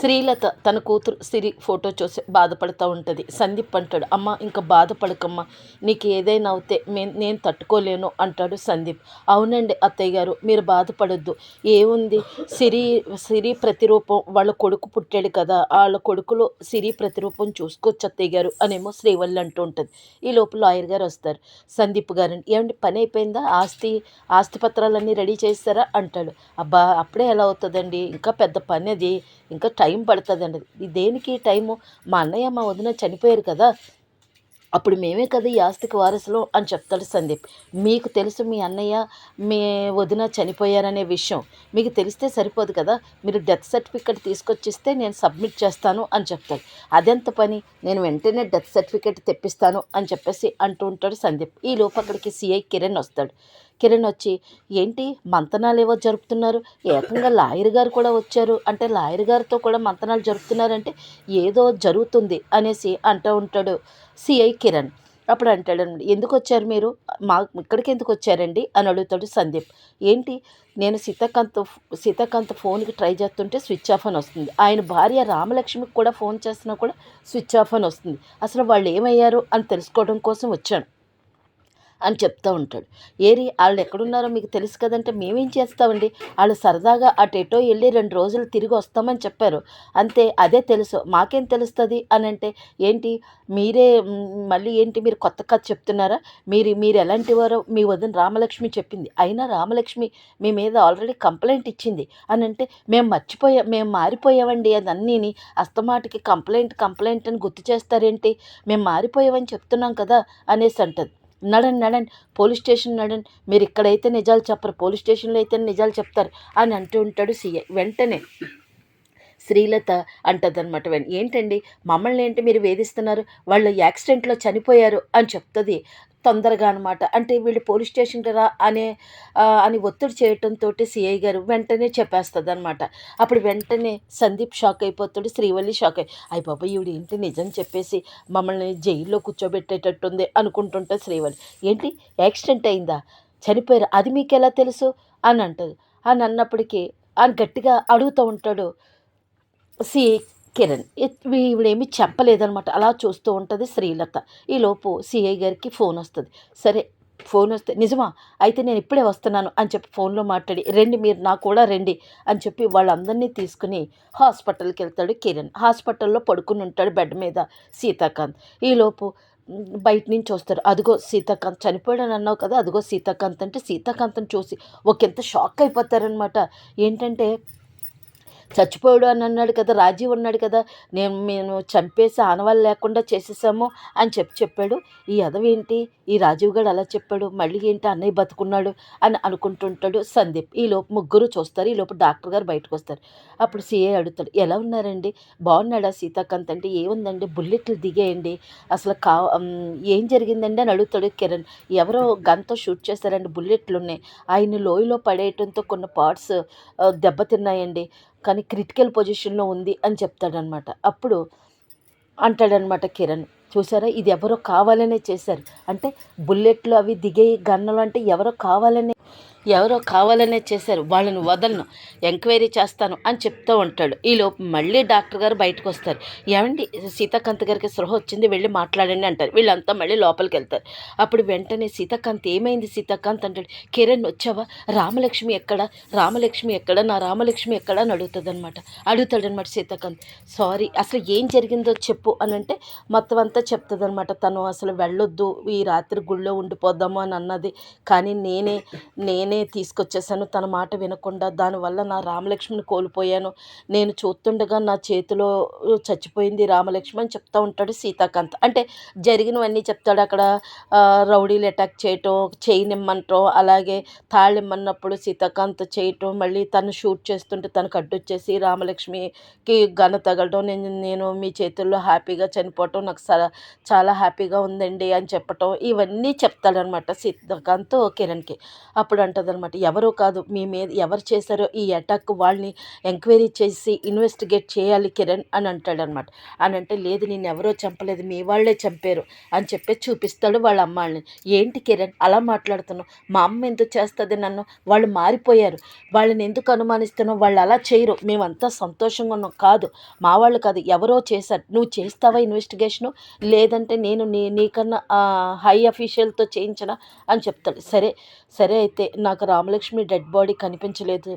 Srilatha తన కూతురు సిరి photo చూసి బాధపడుతూ ఉంటుంది. సందీప్ అంటాడు అమ్మ ఇంకా బాధపడకమ్మా నీకు ఏదైనా అవుతే మే నేను తట్టుకోలేను అంటాడు సందీప్. అవునండి అత్తయ్య గారు మీరు బాధపడొద్దు. ఏముంది? సిరి సిరి ప్రతిరూపం వాళ్ళ కొడుకు పుట్టాడు కదా వాళ్ళ కొడుకులో సిరి ప్రతిరూపం చూసుకోవచ్చు అత్తయ్య గారు అనేమో శ్రీవల్లి అంటూ ఉంటుంది. ఈ లోపల లాయర్ గారు వస్తారు. సందీప్ గారు ఏమండి పని అయిపోయిందా? ఆస్తి ఆస్తి పత్రాలన్నీ రెడీ చేస్తారా అంటాడు. అబ్బా అప్పుడే ఎలా అవుతుందండి? ఇంకా పెద్ద పని అది. ఇంకా టైం పడుతుంది అండి దేనికి టైము? మా అన్నయ్య మా వదిన చనిపోయారు కదా. అప్పుడు మేమే కదా ఈ ఆస్తికి వారసులు అని చెప్తాడు సందీప్. మీకు తెలుసు మీ అన్నయ్య మీ వదిన చనిపోయారనే విషయం. మీకు తెలిస్తే సరిపోదు కదా. మీరు డెత్ సర్టిఫికెట్ తీసుకొచ్చిస్తే నేను సబ్మిట్ చేస్తాను అని చెప్తాడు. అదెంత పని? నేను వెంటనే డెత్ సర్టిఫికెట్ తెప్పిస్తాను అని చెప్పేసి అంటూ ఉంటాడు సందీప్. ఈ లోపు అక్కడికి సిఐ కిరణ్ వస్తాడు. కిరణ్ వచ్చి ఏంటి? మంతనాలు ఏవో జరుపుతున్నారు. ఏకంగా లాయర్ గారు కూడా వచ్చారు. అంటే లాయర్ గారితో కూడా మంతనాలు జరుపుతున్నారంటే ఏదో జరుగుతుంది అనేసి అంటూ ఉంటాడు సిఐ కిరణ్. అప్పుడు అంటాడు ఎందుకు వచ్చారు మీరు? మా ఇక్కడికి ఎందుకు వచ్చారండి? అని అడుగుతాడు సందీప్. ఏంటి? నేను సీతాకాంత్ సీతాకాంత్ ఫోన్కి ట్రై చేస్తుంటే స్విచ్ ఆఫ్ అని వస్తుంది. ఆయన భార్య రామలక్ష్మికి కూడా ఫోన్ చేస్తున్నా కూడా స్విచ్ ఆఫ్ అని వస్తుంది. అసలు వాళ్ళు ఏమయ్యారు? అని తెలుసుకోవడం కోసం వచ్చాను. అని చెప్తూ ఉంటాడు. ఏరి వాళ్ళు ఎక్కడున్నారో మీకు తెలుసు కదంటే మేమేం చేస్తామండి? వాళ్ళు సరదాగా అటు ఎటో వెళ్ళి రెండు రోజులు తిరిగి వస్తామని చెప్పారు. అంతే అదే తెలుసు. మాకేం తెలుస్తుంది అని అంటే ఏంటి? మీరే మళ్ళీ ఏంటి? మీరు కొత్త కథ చెప్తున్నారా? మీరు మీరు ఎలాంటి వారో మీ వదిన రామలక్ష్మి చెప్పింది. అయినా రామలక్ష్మి మీ మీద ఆల్రెడీ కంప్లైంట్ ఇచ్చింది. అని అంటే మేము మర్చిపోయా మేము మారిపోయామండి అదన్నీని. అస్తమాటికి కంప్లైంట్ కంప్లైంట్ అని గుర్తు చేస్తారేంటి? మేము మారిపోయామని చెప్తున్నాం కదా అనేసి అంటది. నడండి నడండి పోలీస్ స్టేషన్ నడండి మీరు ఇక్కడైతే నిజాలు చెప్పరు పోలీస్ స్టేషన్లో అయితే నిజాలు చెప్తారు అని అంటూ ఉంటాడు సీఐ వెంటనే శ్రీలత అంటదనమాట ఏంటండి? మమ్మల్ని ఏంటి మీరు వేధిస్తున్నారు? వాళ్ళు యాక్సిడెంట్లో చనిపోయారు అని చెప్తుంది తొందరగా అనమాట అంటే వీళ్ళు పోలీస్ స్టేషన్కి రా అనే అని ఒత్తిడి చేయటంతో సిఐ గారు వెంటనే చెప్పేస్తుంది అనమాట అప్పుడు వెంటనే సందీప్ షాక్ అయిపోతాడు శ్రీవల్లి షాక్ అయి అయ్యి బాబా ఈవిడ ఏంటి నిజం చెప్పేసి మమ్మల్ని జైల్లో కూర్చోబెట్టేటట్టుంది అనుకుంటుంటే శ్రీవల్లి. ఏంటి యాక్సిడెంట్ అయిందా? చనిపోయారు? అది మీకు ఎలా తెలుసు? అని అంటుంది. అని అన్నప్పటికీ అని గట్టిగా అడుగుతూ ఉంటాడు సిఐ కిరణ్. ఇ- ఈవిడేమి చెప్పలేదనమాట. అలా చూస్తూ ఉంటుంది శ్రీలత. ఈలోపు సిఐ గారికి ఫోన్ వస్తుంది. సరే ఫోన్ వస్తే నిజమా? అయితే నేను ఇప్పుడే వస్తున్నాను అని చెప్పి ఫోన్లో మాట్లాడి రండి మీరు నా కూడా రండి అని చెప్పి వాళ్ళందరినీ తీసుకుని హాస్పిటల్కి వెళ్తాడు కిరణ్. హాస్పిటల్లో పడుకుని ఉంటాడు బెడ్ మీద సీతాకాంత్. ఈలోపు బయట నుంచి వస్తారు. అదిగో సీతాకాంత్ చనిపోయాడని అన్నావు కదా అదిగో సీతాకాంత్ అంటే సీతాకాంత్ని చూసి ఒకంత షాక్ అయిపోతారనమాట. ఏంటంటే చచ్చిపోయాడు అని అన్నాడు కదా రాజీవ్ ఉన్నాడు కదా నేను మేము చంపేసి ఆనవాళ్ళు లేకుండా చేసేసాము అని చెప్పి చెప్పాడు. ఈ అదవేంటి ఈ రాజీవ్ గారు అలా చెప్పాడు. మళ్ళీ ఏంటి? అన్నయ్య బతుకున్నాడు అని అనుకుంటుంటాడు సందీప్. ఈ లోపు ముగ్గురు చూస్తారు. ఈ లోపు డాక్టర్ గారు బయటకు వస్తారు. అప్పుడు సీఏ అడుగుతాడు ఎలా ఉన్నారండి? బాగున్నాడా సీతాకాంత్ అంటే? ఏముందండి? బుల్లెట్లు దిగేయండి. అసలు కా ఏం జరిగిందండి? అని అడుగుతాడు కిరణ్. ఎవరో గన్తో షూట్ చేస్తారండి బుల్లెట్లు ఉన్నాయి ఆయన లోయలో పడేయటంతో కొన్ని పార్ట్స్ దెబ్బతిన్నాయండి కానీ క్రిటికల్ పొజిషన్లో ఉంది అని చెప్తాడనమాట. అప్పుడు అంటాడనమాట కిరణ్ చూసారా ఇది ఎవరో కావాలనే చేశారు. అంటే బుల్లెట్లు అవి దిగే గన్నులు అంటే ఎవరో కావాలనే ఎవరో కావాలనే చేశారు వాళ్ళని వదలను ఎంక్వైరీ చేస్తాను అని చెప్తూ ఉంటాడు. ఈలోపు మళ్ళీ డాక్టర్ గారు బయటకు వస్తారు. ఏమండి సీతాకాంత్ గారికి సృహ వచ్చింది వెళ్ళి మాట్లాడండి అంటారు. వీళ్ళంతా మళ్ళీ లోపలికి వెళ్తారు. అప్పుడు వెంటనే సీతాకాంత్ ఏమైంది సీతాకాంత్ అంటాడు. కిరణ్ వచ్చావా? రామలక్ష్మి ఎక్కడ? రామలక్ష్మి ఎక్కడ? నా రామలక్ష్మి ఎక్కడ? అని అడుగుతుంది అనమాట అడుగుతాడనమాట సీతాకాంత్. సారీ అసలు ఏం జరిగిందో చెప్పు అని అంటే మొత్తం అంతా చెప్తుంది అనమాట తను అసలు వెళ్ళొద్దు ఈ రాత్రి గుళ్ళో ఉండిపోదాము అని అన్నది. కానీ నేనే నేనే తీసుకొచ్చేసాను తన మాట వినకుండా దానివల్ల నా రామలక్ష్మిని కోల్పోయాను. నేను చూస్తుండగా నా చేతిలో చచ్చిపోయింది రామలక్ష్మి అని చెప్తా ఉంటాడు సీతాకాంత్. అంటే జరిగినవన్నీ చెప్తాడు అక్కడ. రౌడీలు అటాక్ చేయటం చైన్ ఇమ్మంటం అలాగే తాళ్ళు ఇమ్మన్నప్పుడు సీతాకాంత్ చేయటం మళ్ళీ తను షూట్ చేస్తుంటే తనకు అడ్డొచ్చేసి రామలక్ష్మికి గన తగలడం నేను నేను మీ చేతుల్లో హ్యాపీగా చనిపోవటం నాకు స- చాలా హ్యాపీగా ఉందండి అని చెప్పటం ఇవన్నీ చెప్తాడనమాట సీతాకాంత్ కిరణ్కి. అప్పుడు అంటది అంటదనమాట ఎవరో కాదు మీ మీద ఎవరు చేశారో ఈ అటాక్ వాళ్ళని ఎంక్వైరీ చేసి ఇన్వెస్టిగేట్ చేయాలి కిరణ్ అని అంటాడనమాట. అని అంటే లేదు నేను ఎవరో చంపలేదు మీ వాళ్ళే చంపారు అని చెప్పి చూపిస్తాడు వాళ్ళ అమ్మాళ్ళని ఏంటి కిరణ్ అలా మాట్లాడుతున్నావు? మా అమ్మ ఎందుకు చేస్తుంది నన్ను? వాళ్ళు మారిపోయారు. వాళ్ళని ఎందుకు అనుమానిస్తున్నావు? వాళ్ళు అలా చేయరు. మేమంతా సంతోషంగా ఉన్నాం. కాదు మా వాళ్ళు కాదు ఎవరో చేశారు. నువ్వు చేస్తావా ఇన్వెస్టిగేషను? లేదంటే నేను నీ నీకన్నా హై అఫీషియల్తో చేయించనా? అని చెప్తాడు. సరే సరే అయితే నా నాకు రామలక్ష్మి డెడ్ బాడీ కనిపించలేదు.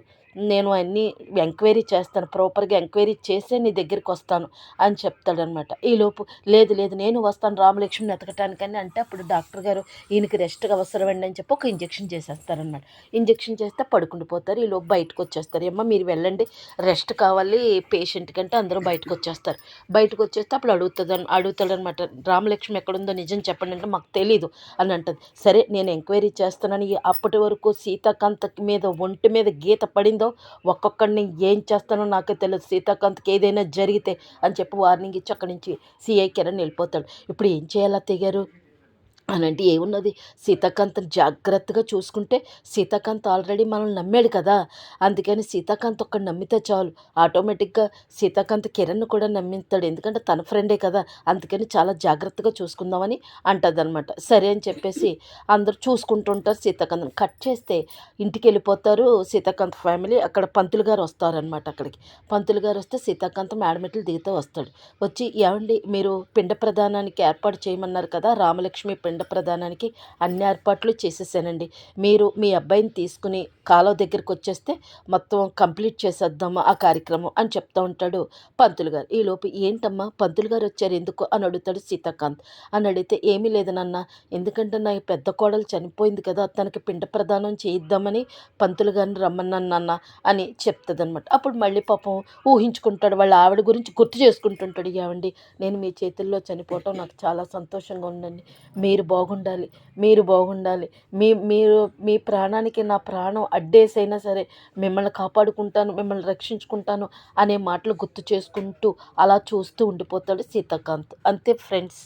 నేను అన్నీ ఎంక్వైరీ చేస్తాను ప్రాపర్గా ఎంక్వైరీ చేసే నీ దగ్గరికి వస్తాను అని చెప్తాడనమాట. ఈలోపు లేదు లేదు నేను వస్తాను రామలక్ష్మిని ఎతకటానికని అంటే అప్పుడు డాక్టర్ గారు ఈయనకి రెస్ట్గా అండి అని చెప్పి ఒక ఇంజెక్షన్ చేసేస్తారనమాట. ఇంజెక్షన్ చేస్తే పడుకుండిపోతారు ఈలోపు బయటకు వచ్చేస్తారు ఏమ్మా మీరు వెళ్ళండి రెస్ట్ కావాలి పేషెంట్ కంటే అందరూ బయటకు వచ్చేస్తారు బయటకు వచ్చేస్తే అప్పుడు అడుగుతుంది అడుగుతాడనమాట. రామలక్ష్మి ఎక్కడుందో నిజం చెప్పండి అంటే మాకు తెలీదు అని అంటది. సరే నేను ఎంక్వైరీ చేస్తానని అప్పటి వరకు సీతాకాంత మీద ఒంటి మీద గీత పడిందో ఒక్కొక్కడిని ఏం చేస్తానో నాకే తెలియదు సీతాకాంత్కి ఏదైనా జరిగితే అని చెప్పి వార్నింగ్ ఇచ్చి అక్కడి నుంచి సిఐ కిరణ్ వెళ్ళిపోతాడు. ఇప్పుడు ఏం చేయాలా తెగారు అలాంటి ఏమున్నది? సీతాకాంత్ని జాగ్రత్తగా చూసుకుంటే సీతాకాంత్ ఆల్రెడీ మనల్ని నమ్మాడు కదా. అందుకని సీతాకాంత్ ఒక్కడు నమ్మితే చాలు. ఆటోమేటిక్గా సీతాకాంత్ కిరణ్ కూడా నమ్మిస్తాడు. ఎందుకంటే తన ఫ్రెండే కదా. అందుకని చాలా జాగ్రత్తగా చూసుకుందామని అంటదనమాట సరే అని చెప్పేసి అందరూ చూసుకుంటుంటారు సీతాకాంత్ని. కట్ చేస్తే ఇంటికి వెళ్ళిపోతారు సీతాకాంత్ ఫ్యామిలీ. అక్కడ పంతులు గారు వస్తారనమాట అక్కడికి. పంతులు గారు వస్తే సీతాకాంత్ మేడమెట్లు దిగుతూ వస్తాడు. వచ్చి ఏమండి మీరు పిండ ప్రధానానికి ఏర్పాటు చేయమన్నారు కదా రామలక్ష్మి పిండ ప్రదానానికి అన్ని ఏర్పాట్లు చేసేసానండి. మీరు మీ అబ్బాయిని తీసుకుని కాలువ దగ్గరికి వచ్చేస్తే మొత్తం కంప్లీట్ చేసేద్దామా ఆ కార్యక్రమం అని చెప్తా ఉంటాడు పంతులు గారు. ఈలోపు ఏంటమ్మా పంతులు గారు వచ్చారు ఎందుకు? అని అడుగుతాడు సీతాకాంత్. అని అడిగితే ఏమీ లేదు నాన్న ఎందుకంటే నా పెద్ద కోడలు చనిపోయింది కదా తనకి పిండ ప్రదానం చేయిద్దామని పంతులు గారిని రమ్మన్నాను అని చెప్తుంది అనమాట అప్పుడు మళ్ళీ పాపం ఊహించుకుంటాడు వాళ్ళ ఆవిడ గురించి గుర్తు చేసుకుంటుంటాడు ఏమండి నేను మీ చేతుల్లో చనిపోవటం నాకు చాలా సంతోషంగా ఉందండి. మీరు బాగుండాలి మీరు బాగుండాలి. మీ మీరు మీ ప్రాణానికి నా ప్రాణం అడ్డేసైనా సరే మిమ్మల్ని కాపాడుకుంటాను మిమ్మల్ని రక్షించుకుంటాను అనే మాటలు గుర్తు చేసుకుంటూ అలా చూస్తూ ఉండిపోతాడు సీతాకాంత్. అంతే ఫ్రెండ్స్.